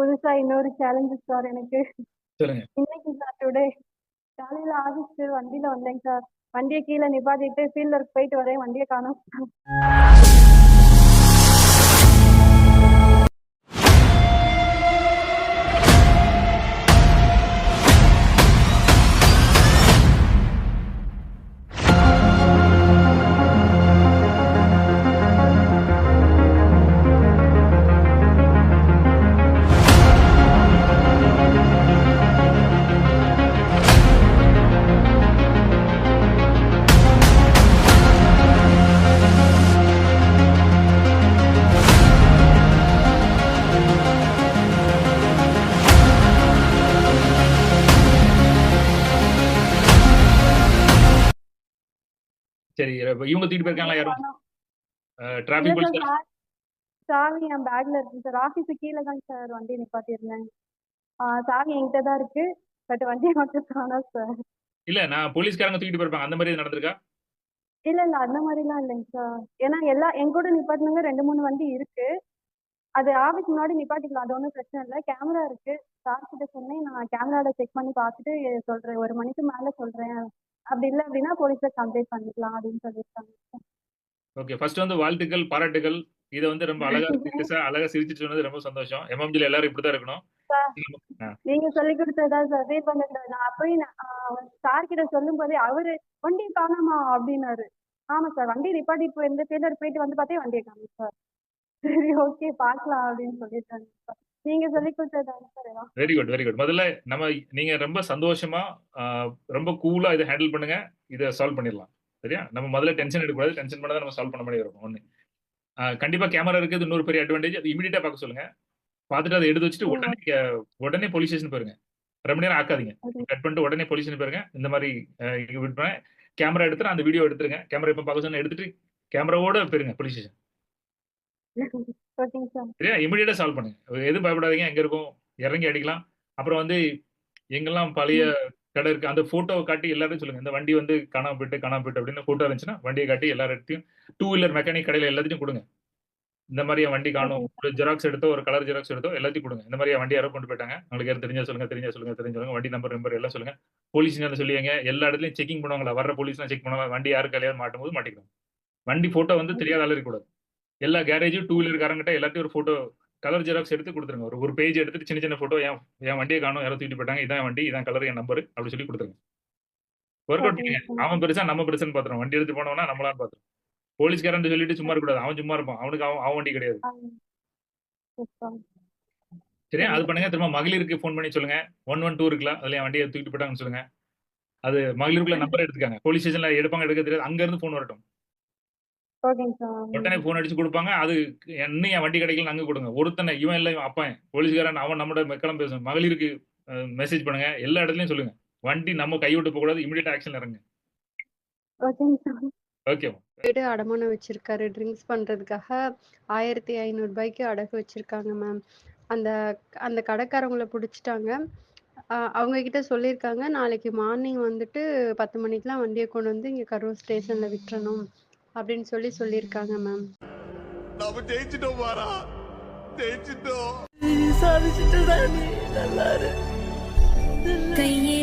புதுசா இன்னொரு challenge sir எனக்கு. சொல்லுங்க. இன்னைக்கு சார் டுடே காலையில ஆஃபீஸ்க்கு வண்டியில வந்தேங்க சார் வண்டியை கீழே நிப்பாட்டிட்டு ஃபீல்ட் ஒர்க் போயிட்டு வரேன். வண்டியை காணோம். சரி இவங்க தூக்கிட்டு போயிருக்காங்களா யாரும் காணோம். டிராபிக் இல்ல போலீஸ் சார். சாவி என் பேக்ல இருக்கு சார். ஆஃபீஸு கீழே தான் சார் வண்டி நிப்பாட்டியிருந்தேன். ஆ, சாவி என்கிட்ட தான் இருக்கு. பட் வண்டியை மட்டும் காணோம் சார்? இல்ல நான் போலீஸ்காரங்க தூக்கிட்டு போயிருப்பாங்க. அந்த மாதிரி நடந்திருக்கா? இல்ல இல்ல அந்த மாதிரிலாம் இல்லைங்க சார். ஏன்னா எல்லா என் கூட நிப்பாட்டினவங்க ரெண்டு மூணு வண்டி இருக்கு. அது ஆஃபீஸ் முன்னாடி நிப்பாட்டிக்கலாம். அது ஒன்றும் பிரச்சனை இல்லை. கேமரா இருக்கு. சார் கிட்ட சொன்னேன். நான் கேமரால செக் பண்ணி பார்த்துட்டு சொல்றேன். ஒரு மணிக்கு மேல சொல்றேன். அப்படி இல்லை அப்படின்னா போலீஸ்ல கம்ப்ளைண்ட் பண்ணிக்கலாம் அப்படின்னு சொல்லியிருக்காங்க. ஓகே ஃபர்ஸ்ட் வந்து வாழ்த்துக்கள் பாராட்டுகள் இதை வந்து ரொம்ப அழகா அழகா சிரிச்சிட்டு சொன்னது ரொம்ப சந்தோஷம். எம்எம்ஜில எல்லாரும் இப்படிதான் இருக்கணும். நீங்க சொல்லி கொடுத்ததா சார் ஃபீல் பண்ணக்கூடாது நான் அப்போயே சார் கிட்ட சொல்லும் போதே அவரு வண்டி காணாமா? அப்படின்னாரு. ஆமா சார் வண்டி நிப்பாட்டிட்டு போயிருந்து டெய்லர் போயிட்டு வந்து பார்த்தே வண்டியை காணும் சார். சரி ஓகே பார்க்கலாம் அப்படின்னு சொல்லிட்டாங்க சார். நீங்க சொல்லி எல்லாம் வெரி குட் வெரி குட் முதல்ல நம்ம நீங்க ரொம்ப சந்தோஷமா ரொம்ப கூலா இதை ஹேண்டில் பண்ணுங்க. இதை சால்வ் பண்ணிடலாம். சரியா? நம்ம முதல்ல டென்ஷன் எடுக்கக்கூடாது. டென்ஷன் பண்ணா நம்ம சால்வ் பண்ண மாதிரி இருக்கும் ஆஹ், கண்டிப்பா கேமரா இருக்குது இன்னொரு பெரிய அட்வான்டேஜ் அது இமீடியட்டா பார்க்க சொல்லுங்க. பார்த்துட்டு அதை எடுத்து வச்சுட்டு உடனே உடனே போலீஸ் ஸ்டேஷன் போயிருங்க. ரொம்ப நேரம் ஆக்காதீங்க. கட் பண்ணிட்டு உடனே போலீஸ் ஸ்டேஷன் போயிருங்க. இந்த மாதிரி கேமரா எடுத்துட்டு அந்த வீடியோ எடுத்துருங்க. கேமரா இப்ப பார்க்க சொன்னா எடுத்துட்டு கேமராவோட போயிருங்க போலீஸ் ஸ்டேஷன் சரியா இமீடியட்டா சால்வ் பண்ணுங்க எதுவும் பயப்படாதீங்க எங்க இருக்கும்? இறங்கி அடிக்கலாம். அப்புறம் வந்து எங்கெல்லாம் பழைய கடை இருக்கு அந்த போட்டோ காட்டி எல்லாரும் சொல்லுங்க. இந்த வண்டி வந்து காணாம போயிட்டு காணாம போயிட்டு அப்படின்னு போட்டோ இருந்துச்சுன்னா வண்டியை காட்டி எல்லார்ட்டையும் டூ வீலர் மெக்கானிக் கடையில எல்லாத்தையும் கொடுங்க. இந்த மாதிரி என் வண்டி காணும். ஒரு ஜெராக்ஸ் எடுத்தோ ஒரு கலர் ஜெராக்ஸ் எடுத்தோ எல்லாத்தையும் கொடுங்க. இந்த மாதிரி வண்டி யாரோ கொண்டு போயிட்டாங்க. உங்களுக்கு யாரும் தெரிஞ்சா சொல்லுங்க தெரிஞ்சா சொல்லுங்க தெரிஞ்ச சொல்லுங்க. வண்டி நம்பர் நம்பர் எல்லாம் சொல்லுங்க. போலீஸ் சொல்லுவீங்க எல்லா இடத்துலயும் செக்கிங் பண்ணுவாங்களா? வர்ற போலீஸ்லாம் செக் பண்ணுவாங்க. வண்டி யாருக்கு கல்யாணம் மாட்டும் போது மாட்டிக்கணும் வண்டி போட்டோ வந்து தெரியாத ஆள் இருக்கக்கூடாது. எல்லா கேரேஜும் டூ வீலர் காரங்கிட்ட எல்லாத்தையும் ஒரு போட்டோ கலர் ஜெராக்ஸ் எடுத்து கொடுத்துருங்க. ஒரு ஒரு பேஜ் எடுத்துட்டு சின்ன சின்ன போட்டோ என் என் வண்டியை காணும் யாரோ தூக்கிட்டு போயிட்டாங்க இதான் வண்டி இதான் கலர் என் நம்பர் அப்படி சொல்லி கொடுத்துருங்க. ஒர்க் அவுட் பண்ணுங்க அவன் பெருசா நம்ம பெருசுன்னு பாத்துறோம் வண்டி எடுத்து போனவனா நம்மளான்னு பாத்துறோம் போலீஸ்காரன் சொல்லிட்டு சும்மா இருக்கக்கூடாது அவன் சும்மா இருப்பான். அவனுக்கு அவன் அவன் வண்டி கிடையாது. சரியா? அது பண்ணுங்க. திரும்ப மகளிருக்கு ஃபோன் பண்ணி சொல்லுங்க. ஒன் ஒன் டூ இருக்குல்ல அதுல என் வண்டியை தூக்கிட்டு போயிட்டாங்கன்னு சொல்லுங்க. அது மகளிருக்குள்ள நம்பர் எடுத்துக்காங்க. போலீஸ் ஸ்டேஷன்ல எடுப்பாங்க எடுக்க தெரியாது. அங்க இருந்து ஃபோன் வரட்டும். சார் உடனே ஃபோன் அடிச்சு கொடுப்பாங்க. அது என்ன என் வண்டி கிடைக்கல அங்க கொடுங்க. ஒருத்தனை இவன் இல்லை இவன் அப்பன் போலீஸ்காரன் அவன் நம்மட மக்களும் பேசும் மகளிருக்கு மெசேஜ் பண்ணுங்க. எல்லா இடத்துலயும் சொல்லுங்க. வண்டி நம்ம கைவிட்டு போக கூடாது. இமீடியட் ஆக்ஷன் இறங்க. வீடு அடமானம் வச்சிருக்காரு. ட்ரிங்க்ஸ் பண்றதுக்காக ஆயிரத்தி ஐநூறு ரூபாய்க்கு அடகு வச்சிருக்காங்க மேம் அந்த அந்த கடைக்காரவங்கள பிடிச்சிட்டாங்க. அவங்க கிட்ட சொல்லியிருக்காங்க. நாளைக்கு மார்னிங் வந்துட்டு பத்து மணிக்கெலாம் வண்டியை கொண்டு வந்து இங்கே கரூர் ஸ்டேஷன்ல விட்டுறணும். அப்படின்னு சொல்லி சொல்லியிருக்காங்க மேம் நாம ஜெயிச்சிட்டோம் மாறா. ஜெயிச்சிட்டோம். கையிலே